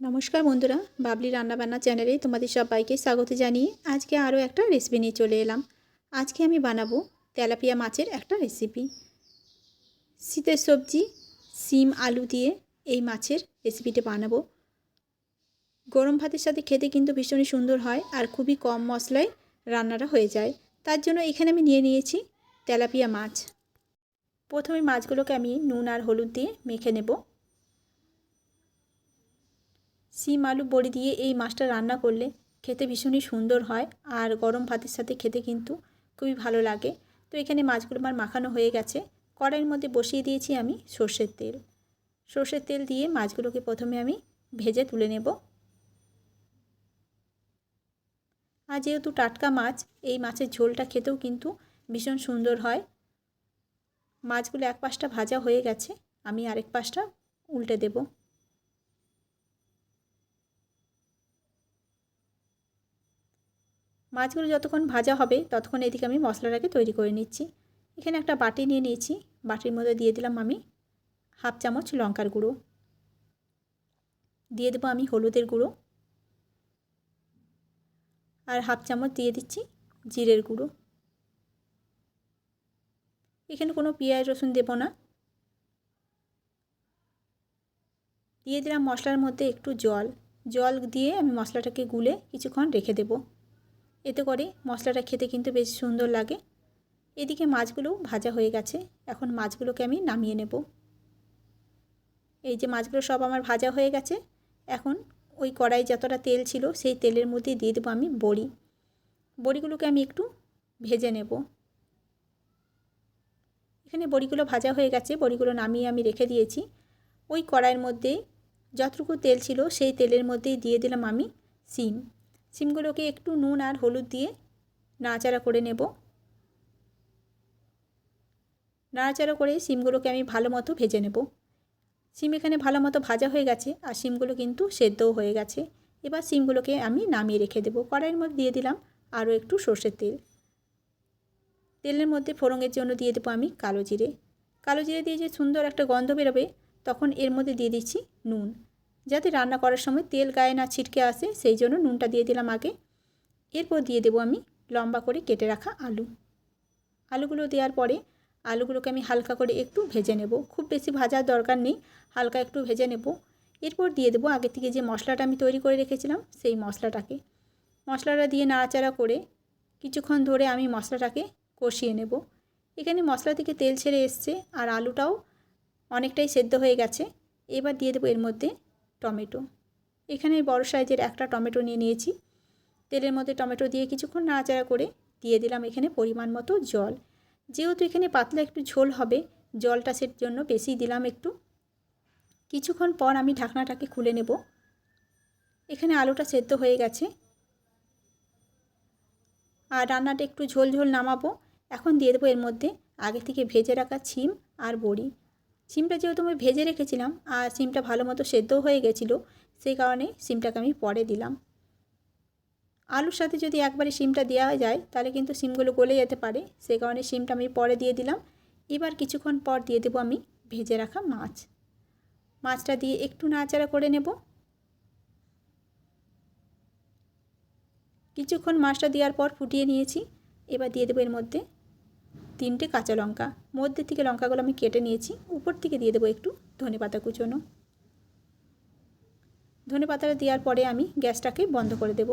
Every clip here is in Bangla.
নমস্কার বন্ধুরা, বাবলি রান্নাবান্না চ্যানেলে তোমাদের সবাইকে স্বাগত জানিয়ে আজকে আরও একটা রেসিপি নিয়ে চলে এলাম। আজকে আমি বানাবো তেলাপিয়া মাছের একটা রেসিপি শীতের সবজি সিম আলু দিয়ে এই মাছের রেসিপিটা বানাবো। গরম ভাতের সাথে খেতে কিন্তু ভীষণই সুন্দর হয় আর খুবই কম মশলায় রান্নাটা হয়ে যায়। তার জন্য এখানে আমি নিয়ে নিয়েছি তেলাপিয়া মাছ। প্রথমে মাছগুলোকে আমি নুন আর হলুদ দিয়ে মেখে নেব। সিম আলু বড়ি দিয়ে এই মাছটা রান্না করলে খেতে ভীষণই সুন্দর হয় আর গরম ভাতের সাথে খেতে কিন্তু খুবই ভালো লাগে। তো এখানে মাছগুলো আমার মাখানো হয়ে গেছে। কড়াইয়ের মধ্যে বসিয়ে দিয়েছি আমি সর্ষের তেল। সর্ষের তেল দিয়ে মাছগুলোকে প্রথমে আমি ভেজে তুলে নেব। আর যেহেতু টাটকা মাছ, এই মাছের ঝোলটা খেতেও কিন্তু ভীষণ সুন্দর হয়। মাছগুলো এক পাশটা ভাজা হয়ে গেছে, আমি আরেক পাশটা উল্টে দেবো। মাছগুলো যতক্ষণ ভাজা হবে ততক্ষণ এদিকে আমি মশলাটাকে তৈরি করে নিচ্ছি। এখানে একটা বাটি নিয়ে নিয়েছি। বাটির মধ্যে দিয়ে দিলাম আমি হাফ চামচ লঙ্কার গুঁড়ো। দিয়ে দেবো আমি হলুদের গুঁড়ো। আর হাফ চামচ দিয়ে দিচ্ছি জিরের গুঁড়ো। এখানে কোনো পেঁয়াজ, রসুন দেবো না। দিয়ে দিলাম মশলার মধ্যে একটু জল। জল দিয়ে আমি মশলাটাকে গুলে কিছুক্ষণ রেখে দেবো। এতে করে মশলাটা খেতে কিন্তু বেশ সুন্দর লাগে। এদিকে মাছগুলো ভাজা হয়ে গেছে। এখন মাছগুলোকে আমি নামিয়ে নেব। এই যে মাছগুলো সব আমার ভাজা হয়ে গেছে। এখন ওই কড়াই যতটা তেল ছিল সেই তেলের মধ্যে দিয়ে দেবো আমি বড়ি। বড়িগুলোকে আমি একটু ভেজে নেব। এখানে বড়িগুলো ভাজা হয়ে গেছে। বড়িগুলো নামিয়ে আমি রেখে দিয়েছি। ওই কড়াইয়ের মধ্যে যতটুকু তেল ছিল সেই তেলের মধ্যেই দিয়ে দিলাম আমি সিম। সিমগুলোকে একটু নুন আর হলুদ দিয়ে নাড়াচাড়া করে নেব। নাড়াচাড়া করে সিমগুলোকে আমি ভালো মতো ভেজে নেব। সিম এখানে ভালো মতো ভাজা হয়ে গেছে আর সিমগুলো কিন্তু সেদ্ধও হয়ে গেছে। এবার সিমগুলোকে আমি নামিয়ে রেখে দেবো। কড়াইয়ের মধ্যে দিয়ে দিলাম আরও একটু সর্ষের তেল। তেলের মধ্যে ফোড়ঙের জন্য দিয়ে দেবো আমি কালো জিরে। কালো জিরে দিয়ে যে সুন্দর একটা গন্ধ বেরোবে, তখন এর মধ্যে দিয়ে দিচ্ছি নুন। যাতে রান্না করার সময় তেল গায়ে না ছিটকে আসে, সেই জন্য নুনটা দিয়ে দিলাম আগে। এরপর দিয়ে দেবো আমি লম্বা করে কেটে রাখা আলু। আলুগুলো দেওয়ার পরে আলুগুলোকে আমি হালকা করে একটু ভেজে নেব। খুব বেশি ভাজার দরকার নেই, হালকা একটু ভেজে নেব। এরপর দিয়ে দেবো আগে থেকে যে মশলাটা আমি তৈরি করে রেখেছিলাম, সেই মশলাটাকে। মশলাটা দিয়ে নাড়াচাড়া করে কিছুক্ষণ ধরে আমি মশলাটাকে কষিয়ে নেব। এখানে মশলা থেকে তেল ছেড়ে এসছে আর আলুটাও অনেকটাই সেদ্ধ হয়ে গেছে। এবার দিয়ে দেবো এর মধ্যে টমেটো। এখানে বড় সাইজের একটা টমেটো নিয়ে নিয়েছি। তেলের মধ্যে টমেটো দিয়ে কিছুক্ষণ নাড়াচাড়া করে দিয়ে দিলাম এখানে পরিমাণ মতো জল। যেহেতু এখানে পাতলা একটু ঝোল হবে, জলটা সের জন্য বেশি দিলাম একটু। কিছুক্ষণ পর আমি ঢাকনাটাকে খুলে নেব। এখানে আলুটা সেদ্ধ হয়ে গেছে। আর রান্নাটা একটু ঝোল ঝোল নামাবো। এখন দিয়ে দেবো এর মধ্যে আগে থেকে ভেজে রাখা ছিম আর বড়ি। সিমটা যেহেতু আমি ভেজে রেখেছিলাম আর সিমটা ভালো মতো সেদ্ধ হয়ে গেছিল, সেই কারণে সিমটাকে আমি পরে দিলাম। আলুর সাথে যদি একবারে সিমটা দেওয়া যায়, তাহলে কিন্তু সিমগুলো গলে যেতে পারে, সেই কারণে সিমটা আমি পরে দিয়ে দিলাম। এবার কিছুক্ষণ পর দিয়ে দেবো আমি ভেজে রাখা মাছ। মাছটা দিয়ে একটু নাড়াচাড়া করে নেব। কিছুক্ষণ মাছটা দেওয়ার পর ফুটিয়ে নিয়েছি, এবার দিয়ে দেবো এর মধ্যে তিনটে কাঁচা লঙ্কা। মধ্যে থেকে লঙ্কাগুলো আমি কেটে নিয়েছি। উপর থেকে দিয়ে দেবো একটু ধনে পাতা কুচোনো। ধনে পাতাটা দেওয়ার পরে আমি গ্যাসটাকে বন্ধ করে দেব।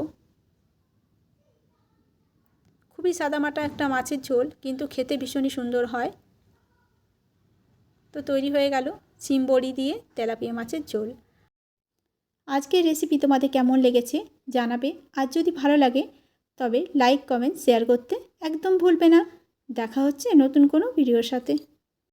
খুবই সাদামাটা একটা মাছের ঝোল, কিন্তু খেতে ভীষণই সুন্দর হয়। তো তৈরি হয়ে গেল সিম বড়ি দিয়ে তেলাপিয়া মাছের ঝোল। আজকের রেসিপি তোমাদের কেমন লেগেছে জানাবে। আর যদি ভালো লাগে, তবে লাইক, কমেন্ট, শেয়ার করতে একদম ভুলবে না। দেখা হচ্ছে নতুন কোনো ভিডিওর সাথে।